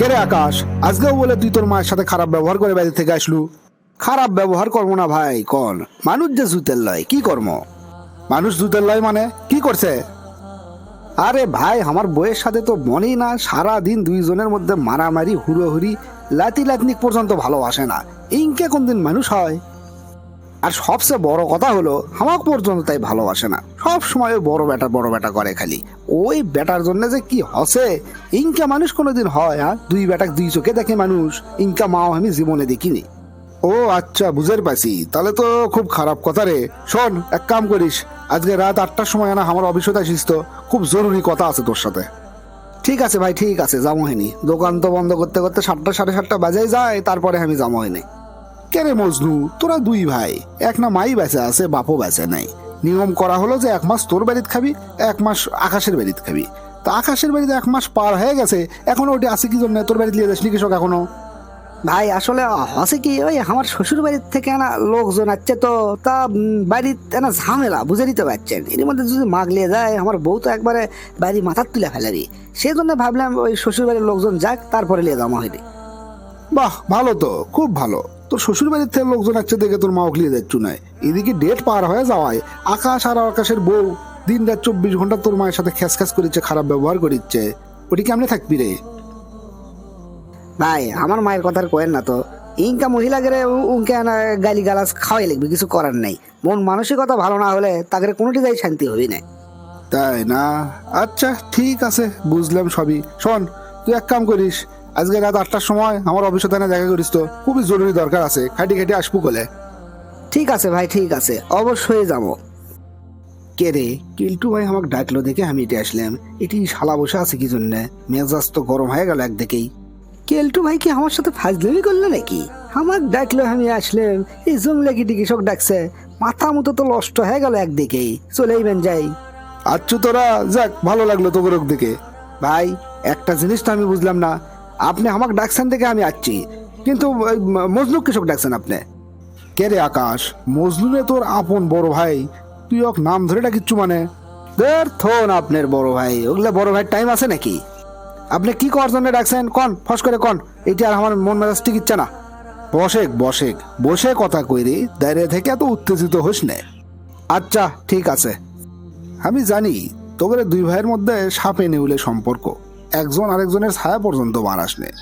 কে রে আকাশ? আজকেও বলে তুই তোর মায়ের সাথে খারাপ ব্যবহার করে বাইরে থেকে আসলু? খারাপ ব্যবহার করব না ভাই, কন। মানুষ যে জুতের লয় কি কর্ম? মানুষ জুতের লয় মানে? কি করছে? আরে ভাই, আমার বইয়ের সাথে তো মনেই না সারা দিন দুইজনের মধ্যে মারামারি, হুড়োহুড়ি লাতি লাতনিক পর্যন্ত ভালোবাসে না। ইনকে কোনদিন মানুষ হয়? আর সবচেয়ে বড় কথা হলো, আমাকে পর্যন্ত তাই ভালোবাসে না। সব সময় বড় বেটা বড় বেটা করে খালি। ওই বেটার জন্য যে কি হসে? ইনকা মানুষ কোনোদিন হয় আর দুই বেটাক দুই চোখে দেখে মানুষ, ইনকা মাও আমি জীবনে দেখিনি। ও আচ্ছা বুঝের পাইছি। তাহলে তো খুব খারাপ কথা রে। শোন, এক কাম করিস, আজকে রাত আটটার সময় না আমার অফিসে আসিস তো, খুব জরুরি কথা আছে তোর সাথে। ঠিক আছে ভাই, ঠিক আছে, যাব হয়নি। দোকান তো বন্ধ করতে করতে সাতটা, সাড়ে সাতটা বাজে যায়, তারপরে আমি যাব হয়নি। কেরে মজনু তোরা দুই ভাই। এক না মাই বেঁচে আছে বাপও বেঁচে নাই। নিয়ম করা হলো যে এক মাস তোর বাড়িতে খাবি এক মাস আকাশের বাড়িতে খাবি। তা আকাশের বাড়িতে এক মাস পার হয়ে গেছে এখনও ওটি আছে কি জন্য? তোর বাড়িতে নিয়ে যাসনি কৃষক এখনও? ভাই আসলে হসে কি ওই আমার শ্বশুর বাড়ির থেকে না লোকজন আসছে তো তা বাড়ির না ঝামেলা বুঝে নিতে পারছেন এর মধ্যে যদি মাগলিয়ে যায় আমার বউ তো একবারে বাড়ি মাথার তুলে ফেলারি সেই জন্য ভাবলাম ওই শ্বশুর বাড়ির লোকজন যাক তারপরে নিয়ে যাওয়া হয়নি বাহ ভালো তো খুব ভালো। তোর শ্বশুর বাড়ির থেকে লোকজন আসছে দেখে তোর মা উকলিয়ে যাচ্ছু নাই। এদিকে ডেট পার হয়ে যাওয়ায় আকাশ আর আকাশের বউ দিন রাত চব্বিশ ঘণ্টা তোর মায়ের সাথে খ্যাস খ্যাস করিচ্ছে খারাপ ব্যবহার করিচ্ছে। ওটি কেমনে থাকবি রে? ভাই আমার মায়ের কথার কয়েন না তো। ইনকা মহিলা গেলে উনকে না গালি গালাজ খাওয়াই লাগবে কিছু করার নেই। মন মানসিকতা ভালো না হলে তাদের কোনোটি যাই শান্তি হবি না। তাই না? আচ্ছা ঠিক আছে বুঝলাম সবই। শোন তুই এক কাম করিস আজকে রাত আটটার সময় আমার অফিসে তাই দেখা করিস তো। খুবই জরুরি দরকার আছে। খাটি খাটি আসব বলে। ঠিক আছে ভাই ঠিক আছে। অবশ্যই যাব। কে রে? কিল্টু ভাই আমাকে ডাকলো দেখে আমি এটি আসলাম। এটি শালা বসে আছে কি জন্য? মেজাজ তো গরম হয়ে গেল একদিকেই। কেলটু ভাই কি আমার সাথে ফাজলামি করল নাকি? আমার ডাকলো আমি আসলাম। এই জংলে কি কৃষক ডাকছে? মাথা মতো তো নষ্ট হয়ে গেল একদিকেই। চলেই বেন যাই। আচ্ছু তোরা যাক ভালো লাগল তোর দিকে ভাই একটা জিনিস তো আমি বুঝলাম না। আপনি আমাকে ডাকছেন দেখে আমি আসছি কিন্তু মজনু কৃষক ডাকছেন আপনি। কে রে আকাশ? মজনুরে তোর আপন বড় ভাই। তুই ওকে নাম ধরে ডাকিচ্ছু মানে? দের আপনার বড় ভাই। ওগুলা বড় ভাই টাইম আছে নাকি? আপনি কি করার জন্য ডাকছেন? কন, ফস করে কন। এটি আর আমার মন মেজাজ ঠিক ইচ্ছে না। বসেক বসেক। বসে কথা কইরি, দাঁড়িয়ে থেকে এত উত্তেজিত হোস নে। আচ্ছা ঠিক আছে। আমি জানি তোদের দুই ভাইয়ের মধ্যে সাপে নেউলে সম্পর্ক। একজন আরেকজনের ছায়া পর্যন্ত মারাস নে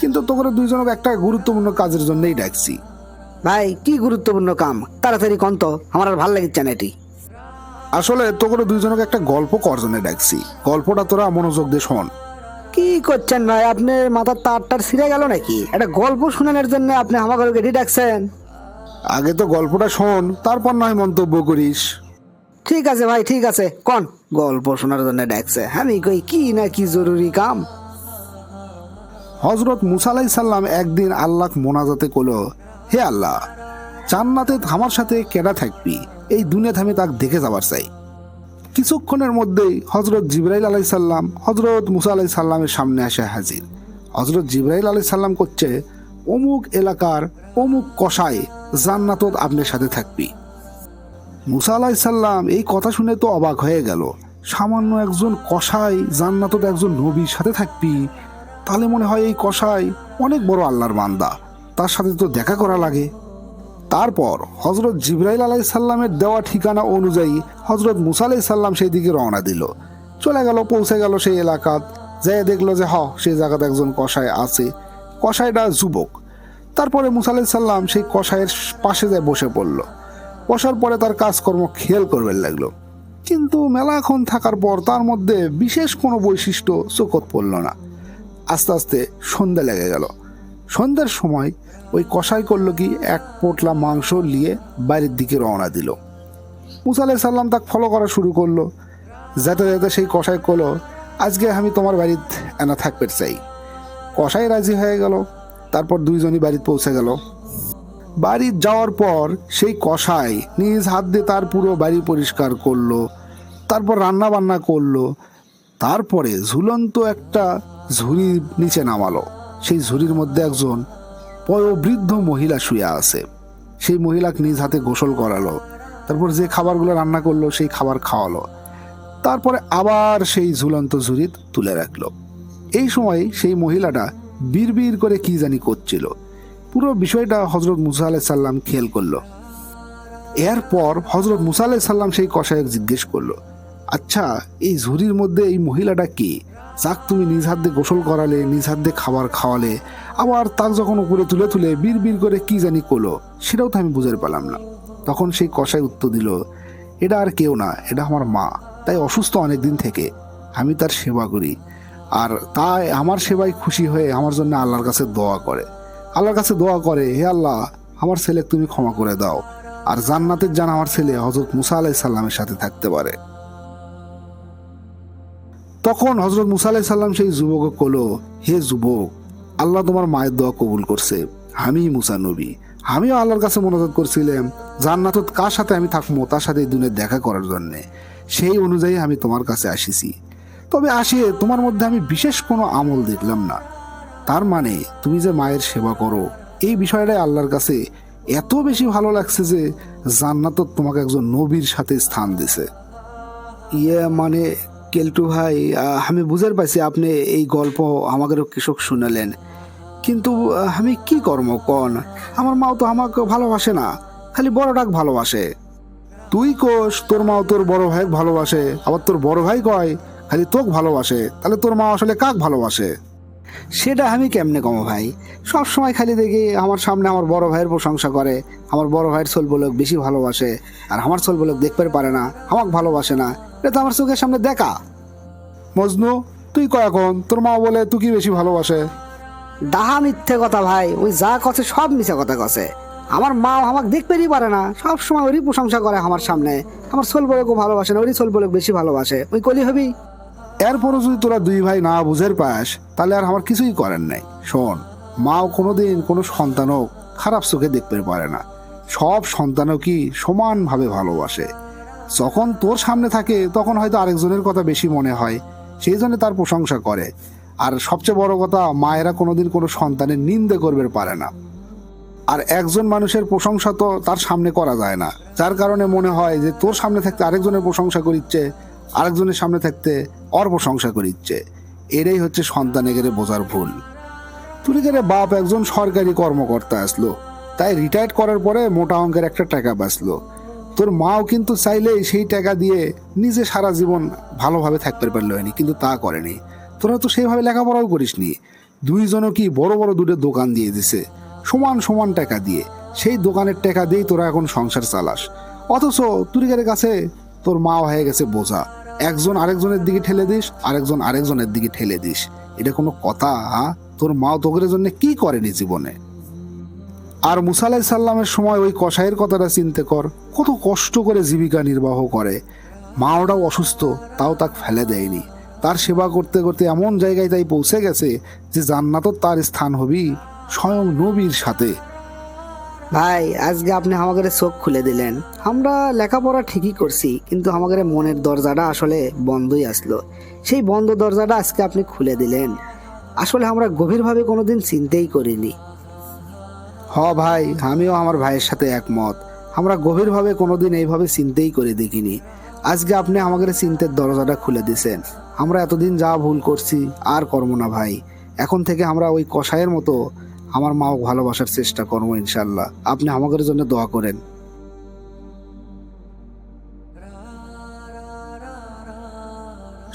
কিন্তু তোদের দুইজনকে একটা গুরুত্বপূর্ণ কাজের জন্যই ডাকছি। ভাই কি গুরুত্বপূর্ণ কাম? তাড়াতাড়ি কন্ত আমার আর ভালো লাগিচ্ছে না এটি। আসলে তোদের দুইজনকে একটা গল্প কর জন্য ডাকছি। গল্পটা তোরা মনোযোগ দিয়ে শোন। কি করছেন ভাই আপনি মাথার তার ছিঁড়ে গেল নাকি? একটা গল্প শোনানোর জন্য আপনি আমাকে ডাকছেন। আগে তো গল্পটা শোন তারপর নয় মন্তব্য করিস। ঠিক আছে ভাই, ঠিক আছে, কন। গল্প শোনার জন্য ডাকছে। আমি কই, কি না কি জরুরি কাম? হজরত মুসালাই সাল্লাম একদিন আল্লাহ মোনাজাতে কলো হে আল্লাহ, জান্নাতে আমার সাথে কেডা থাকবি? এই দুনিয়াতে আমি তাকে দেখে যাবার চাই। কিছুক্ষণের মধ্যেই হজরত জিব্রাইল আলাই সাল্লাম হজরত মুসা আলাই সাল্লামের সামনে আসে হাজির। হজরত জিব্রাইল আলাই সাল্লাম করছে অমুক এলাকার অমুক কষায় জান্নাতত আপনার সাথে থাকবি। মুসা আলাই সাল্লাম এই কথা শুনে তো অবাক হয়ে গেল। সামান্য একজন কষাই জান্নাতত একজন নবীর সাথে থাকবি, তাহলে মনে হয় এই কষাই অনেক বড় আল্লাহর বান্দা। তার সাথে তো দেখা করা লাগে। তারপর হজরত জিব্রাইল আলাই সাল্লামের দেওয়া ঠিকানা অনুযায়ী হজরত মুসা আলাই সাল্লাম সেই দিকে রওনা দিল। চলে গেল, পৌঁছে গেল সেই এলাকাত, যেয়ে দেখল যে হ, সেই জায়গাতে একজন কষাই আছে। কষাইটা যুবক। তারপরে মুসা আলাই সাল্লাম সেই কষাইয়ের পাশে যায় বসে পড়ল। বসার পরে তার কাজকর্ম খেয়াল করবেন লাগল। কিন্তু মেলাক্ষণ থাকার পর তার মধ্যে বিশেষ কোনো বৈশিষ্ট্য চোখত পড়ল না। আস্তে আস্তে সন্ধ্যা লেগে গেল। সন্ধ্যার সময় ওই কষাই করল কি, এক পোটলা মাংস নিয়ে বাইরের দিকে রওনা দিল। মুসা সাল্লাম তাকে ফলো করা শুরু করল। যেতে যাতে সেই কষাই করল আজকে আমি তোমার বাড়িতে এনা থাকতে চাই। কষাই রাজি হয়ে গেল। তারপর দুইজনই বাড়িতে পৌঁছে গেল। বাড়ি যাওয়ার পর সেই কষাই নিজ হাত দিয়ে তার পুরো বাড়ি পরিষ্কার করল, তারপর রান্না বান্না করল, তারপরে ঝুলন্ত একটা ঝুড়ির নিচে নামালো। সেই ঝুড়ির মধ্যে একজন বয়োবৃদ্ধ মহিলা শুয়ে আছে। সেই মহিলাকে নিজ হাতে গোসল করালো, তারপর যে খাবারগুলো রান্না করল সেই খাবার খাওয়ালো, তারপরে আবার সেই ঝুলন্ত ঝুড়ি তুলে রাখল। এই সময় সেই মহিলাটা বীর করে কি জানি করছিল। পুরো বিষয়টা হজরত মুসা আলাই সাল্লাম খেয়াল করল। এরপর হজরত মুসা আলাই সাল্লাম সেই কষায়ক জিজ্ঞেস করল আচ্ছা এই ঝুড়ির মধ্যে এই মহিলাটা কি? যাক, তুমি নিজ হাত গোসল করালে, নিজ হাত খাবার খাওয়ালে, আবার তাক যখন উপরে তুলে তুলে বীর বীর করে কি জানি করল, সেটাও তো আমি বুঝতে পারলাম না। তখন সেই কষাই উত্তর দিল, এটা আর কেউ না, এটা আমার মা, তাই অসুস্থ অনেক দিন থেকে। আমি তার সেবা করি, আর তাই আমার সেবায় খুশি হয়ে আমার জন্য আল্লাহর কাছে দোয়া করে। আল্লাহর কাছে দোয়া করে, হে আল্লাহ, আমার ছেলে তুমি ক্ষমা করে দাও। আর জান্নাতের জান আমার ছেলে হজরত মুসা আলাই সাল্লামের সাথে থাকতে পারে। তখন হজরত মুসা আলাই সাল্লাম সেই যুবক কলো হে যুবক, আল্লাহ তোমার মায়ের দোয়া কবুল করছে। আমি মুসা নবী। আমিও আল্লাহর কাছে মনোযোগ করছিলাম। জান্নাতত কার সাথে আমি থাকব? তার সাথে এই দুনিয়া দেখা করার জন্য। সেই অনুযায়ী আমি তোমার কাছে আসিছি। তবে আসে তোমার মধ্যে আমি বিশেষ কোনো আমল দেখলাম না। তার মানে তুমি যে মায়ের সেবা করো এই বিষয়টাই আল্লাহর কাছে এত বেশি ভালো লাগছে যে জান্নাত তোমাকে একজন নবীর সাথে স্থান দিছে। ইয়ে মানে কেলটু ভাই আমি বুঝতে পাইছি আপনি এই গল্প আমাদেরও কৃষক শুনালেন। কিন্তু আমি কি কর্ম কন? আমার মাও তো আমাকে ভালোবাসে না খালি বড় ডাক ভালোবাসে। তুই কোষ তোর মাও তোর বড় ভাই ভালোবাসে আবার তোর বড় ভাই কয় খালি তোক ভালোবাসে তাহলে তোর মা আসলে কাক ভালোবাসে? সেটা আমি কেমনে কমো ভাই? সব সময় খালি দেখি আমার সামনে আমার বড় ভাইয়ের প্রশংসা করে আমার বড় ভাইয়ের ছোল বলক বেশি ভালোবাসে আর আমার ছোল বলক দেখতে পারে না আমাকে ভালোবাসে না এটা তো আমার চোখের সামনে দেখা। মজনু তুই কয় এখন? তোর মা বলে তুই কি বেশি ভালোবাসে? ডাহা মিথ্যে কথা ভাই ওই যা কছে সব মিথ্যে কথা কছে। আমার মা আমাকে দেখতেই পারে না সব সময় ওরই প্রশংসা করে আমার সামনে। আমার সোল বলকও ভালোবাসে না ওরই সোল বলক বেশি ভালোবাসে। ওই কলি হবি? এরপরও যদি তোরা দুই ভাই না বুঝের পাস, তাহলে আর আমার কিছুই করার নাই। শোন, মাও কোনোদিন কোনো সন্তানও খারাপ চোখে দেখতে পারে না। সব সন্তানও কি সমানভাবে ভালোবাসে। যখন তোর সামনে থাকে, তখন হয়তো আরেকজনের কথা বেশি মনে হয়, সেই জন্য তার প্রশংসা করে। আর সবচেয়ে বড় কথা, মায়েরা কোনোদিন কোনো সন্তানের নিন্দে করবে পারে না। আর একজন মানুষের প্রশংসা তো তার সামনে করা যায় না। যার কারণে মনে হয় যে তোর সামনে থাকতে আরেকজনের প্রশংসা করিচ্ছে আরেকজনের সামনে থাকতে অর প্রশংসা করিচ্ছে এরাই হচ্ছে সন্তানেগের বোঝার ভুল। তুলিগেরে বাপ একজন সরকারি কর্মকর্তা আসলো। তাই রিটায়ার্ড করার পরে মোটা অঙ্কের একটা টাকা বাঁচলো। তোর মাও কিন্তু চাইলেই সেই টাকা দিয়ে নিজে সারা জীবন ভালোভাবে থাকতে পারল হয়নি, কিন্তু তা করেনি। তোরা তো সেইভাবে লেখাপড়াও করিসনি। দুইজনও কি বড় বড় দুটো দোকান দিয়ে দিছে। সমান সমান টাকা দিয়ে। সেই দোকানের টাকা দিয়েই তোরা এখন সংসার চালাস। অথচ তুরিগারের কাছে তোর মা হয়ে গেছে বোঝা। একজন আরেকজনের দিকে ঠেলে দিস, আরেকজন আরেকজনের দিকে ঠেলে দিস। এটা কোনো কথা তোর মা তোদের জন্য কি করেনি জীবনে? আর মুসালাই সাল্লামের সময় ওই কসাইয়ের কথাটা চিনতে কর। কত কষ্ট করে জীবিকা নির্বাহ করে। মা ওটাও অসুস্থ, তাও তাকে ফেলে দেয়নি। তার সেবা করতে করতে এমন জায়গায় তাই পৌঁছে গেছে যে জান্নাতও তার স্থান হবি স্বয়ং নবীর সাথে। ভাই, আজকে আপনি আমাদের চোখ খুলে দিলেন। আমরা লেখাপড়া ঠিকই করছি, কিন্তু আমাদের মনের দরজাটা আসলে বন্ধই আসলো। সেই বন্ধ দরজাটা আজকে আপনি খুলে দিলেন। আসলে আমরা গভীরভাবে কোনোদিন চিন্তাই করিনি। হ ভাই, আমিও আমার ভাইয়ের সাথে একমত। আমরা গভীরভাবে কোনোদিন এইভাবে চিন্তাই করে দেখিনি। আজকে আপনি আমাদের চিন্তার দরজাটা খুলে দিছেন আমরা এতদিন যা ভুল করছি, আর করব না ভাই। এখন থেকে আমরা ওই কষায়ের মতো আমার মাও ভালোবাসার চেষ্টা করব ইনশাল্লাহ আপনি আমাদের জন্য দোয়া করেন।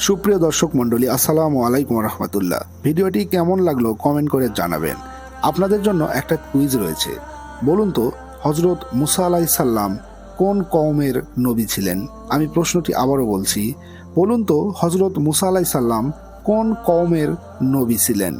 সুপ্রিয় দর্শক মণ্ডলী, আসসালামু আলাইকুম রহমতুল্লাহ। ভিডিওটি কেমন লাগল কমেন্ট করে জানাবেন। আপনাদের জন্য একটা কুইজ রয়েছে। বলুন তো হজরত মুসা আলাই সাল্লাম কোন কওমের নবী ছিলেন? আমি প্রশ্নটি আবারও বলছি, বলুন তো হজরত মুসা আলাই সাল্লাম কোন কওমের নবী ছিলেন?